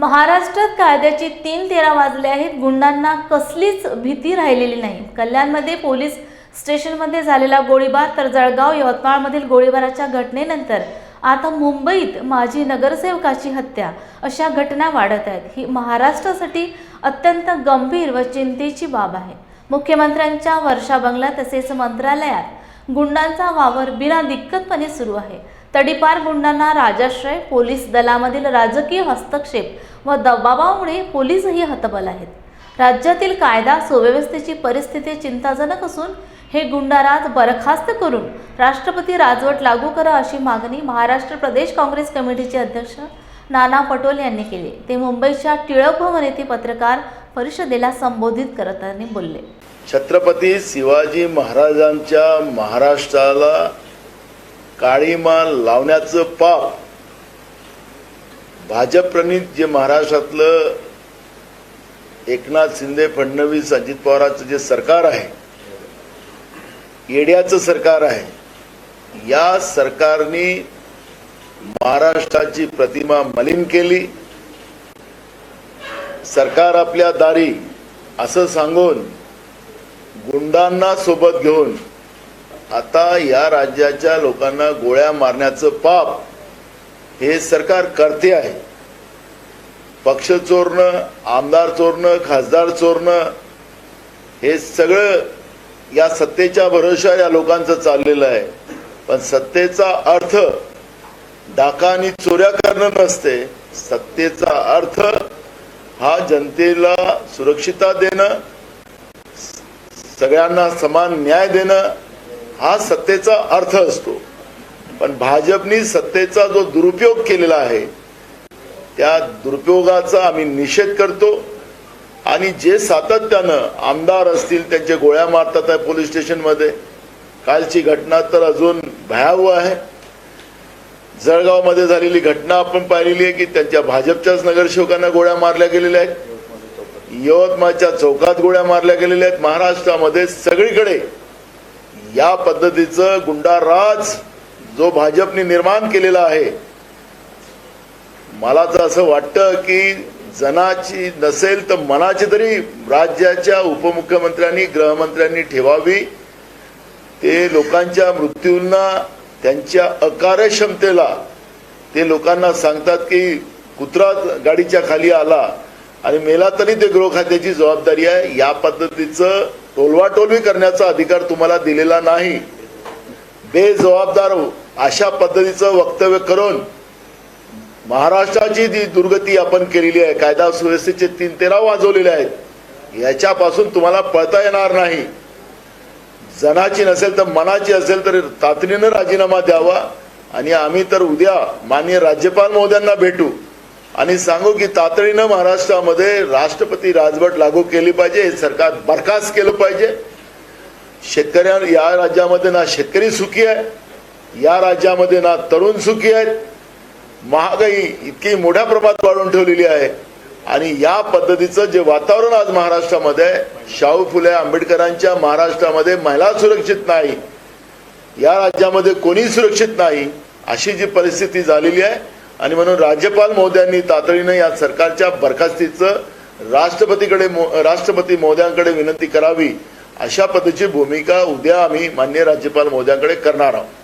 महाराष्ट्रात कायद्याची तीन तेरा वाजले आहेत. गुंडांना कसलीच भीती राहिलेली नाही. कल्याणमध्ये पोलीस स्टेशनमध्ये झालेला गोळीबार तर जळगाव यवतमाळमधील गोळीबाराच्या घटनेनंतर आता मुंबईत माजी नगरसेवकाची हत्या अशा घटना वाढत आहेत. ही महाराष्ट्रासाठी अत्यंत गंभीर व चिंतेची बाब आहे. मुख्यमंत्र्यांच्या वर्षा बंगला तसेच मंत्रालयात गुंडांचा वावर बिना दिक्कतपणे सुरू आहे. तडीपार गुंडांना राजाश्रय पोलीस दलामधील राजकीय हस्तक्षेप व दबावामुळे पोलीसही हतबल आहेत. राज्यातील कायदा सुव्यवस्थेची परिस्थिती चिंताजनक असून हे गुंडाराज बरखास्त करून राष्ट्रपती राजवट लागू करा अशी मागणी महाराष्ट्र प्रदेश काँग्रेस कमिटीचे अध्यक्ष नाना पटोल यांनी केली. ते मुंबईच्या टिळक भवन येथे पत्रकार परिषदेला संबोधित करताना बोलले. छत्रपती शिवाजी महाराजांच्या महाराष्ट्राला काळीमा लावण्याचं पाप. भाजपप्रणित जे महाराष्ट्रातलं एकनाथ शिंदे फडणवीस अजित पवारांचं जे सरकार आहे येड्याचं सरकार आहे या सरकारने महाराष्ट्राची प्रतिमा मलिन केली. सरकार आपल्या दारी असं सांगून गुंडांना सोबत घेऊन आता या राज्याच्या लोकांना गोळ्या मारण्याचं पाप हे सरकार करते आहे. पक्ष चोरणं आमदार चोरणं खासदार चोरणं हे सगळं या सत्तेच्या भरोशा या लोकांचं चाललेलं आहे. पण सत्तेचा अर्थ डाका आणि चोऱ्या करणं नसते. सत्तेचा अर्थ हा जनतेला सुरक्षितता देणं सगळ्यांना समान न्याय देणं हा सत्तेचा अर्थ असतो. पण भाजपनी सत्तेचा जो दुरुपयोग केलेला आहे त्या दुरुपयोगाचा आम्ही निषेध करतो आणि जे सातत्यानं आमदार असतील त्यांचे गोळ्या मारतात आहे पोलीस स्टेशनमध्ये. कालची घटना तर अजून भयावह आहे. जळगावमध्ये झालेली घटना आपण पाहिलेली आहे की त्यांच्या भाजपच्याच नगरसेवकांना गोळ्या मारल्या गेलेल्या आहेत. यवतमाळच्या चौकात गोळ्या मारल्या गेलेल्या आहेत. महाराष्ट्रामध्ये सगळीकडे या पद्धतीचं गुंडाराज जो भाजपने निर्माण केलेला आहे मला तर असं वाटतं की जनाची नसेल तर मनाची तरी राज्याच्या उपमुख्यमंत्र्यांनी गृहमंत्र्यांनी ठेवावी. ते लोकांच्या मृत्यूंना त्यांच्या अकार्यक्षमतेला ते लोकांना सांगतात की कुत्रा गाडीच्या खाली आला. आणि मेला तरी ते गृह खात्याची जबाबदारी आहे. या पद्धतीचं टोलवाटोलवी करण्याचा अधिकार तुम्हाला दिलेला नाही. बेजबाबदार अशा पद्धतीचं वक्तव्य करून महाराष्ट्राची जी दुर्गती आपण केलेली आहे कायदा सुव्यवस्थेचे तीन तेरा वाजवलेले आहेत याच्यापासून तुम्हाला पळता येणार नाही. जनाची नसेल तर मनाची असेल तर तातडीनं राजीनामा द्यावा आणि आम्ही तर उद्या माननीय राज्यपाल महोदयांना भेटू. आणि सांगू की तातडीनं महाराष्ट्रामध्ये राष्ट्रपती राजवट लागू केली पाहिजे हे सरकार बरखास्त केलं पाहिजे. शेतकऱ्या या राज्यामध्ये ना शेतकरी सुखी आहे या राज्यामध्ये ना तरुण सुखी आहेत. महागाई इतकी मोठ्या प्रमाणात वाढवून ठेवलेली आहे. आणि या पद्धतीचं जे वातावरण आज महाराष्ट्रामध्ये आहे, शाहू फुले आंबेडकरांच्या महाराष्ट्रामध्ये महिला सुरक्षित नाही. या राज्यामध्ये कोणी सुरक्षित नाही अशी जी परिस्थिती झालेली आहे आणि म्हणून राज्यपाल महोदयांनी तातडीनं या सरकारच्या बरखास्तीचं राष्ट्रपतीकडे मो- राष्ट्रपती महोदयांकडे विनंती करावी अशा पद्धतीची भूमिका उद्या आम्ही मान्य राज्यपाल महोदयांकडे करणार आहोत.